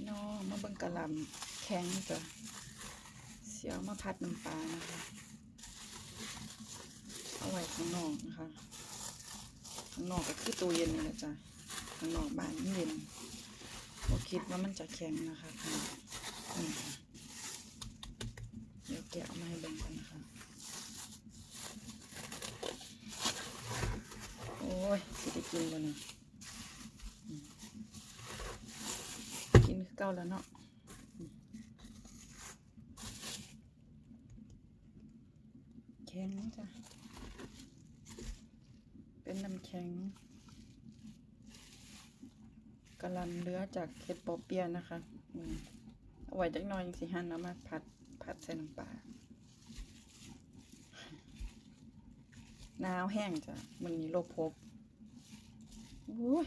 พี่น้องมาเบิ่งกะหล่ำแข็งจ้ะเสียวมาพัดน้ำปลานะคะ เอาไว้ข้างนอกนะคะ ข้างนอกก็คือตู้เย็นนี่แหละจ้ะข้างนอกบ้านเย็นบ่คิดว่ามันจะแข็งนะคะข้างนอกนี่ค่ะเดี๋ยวแกะออกมาให้เบิ่งกันนะคะโอ้ยสิได้กินบ่เนี่ยอืมกินคือ เก่าแล้วเนาะแข็งจ้ะ เป็นน้ำแข็งกะลันเลือจากเห็ดปอเปียนะคะอืมเอาไว้จักหน่อยจังสิหั่นเอามาผัดผัดใส่น้ำปลาหนาวแห้งจ้ะมันนี้โลภพโอ้ย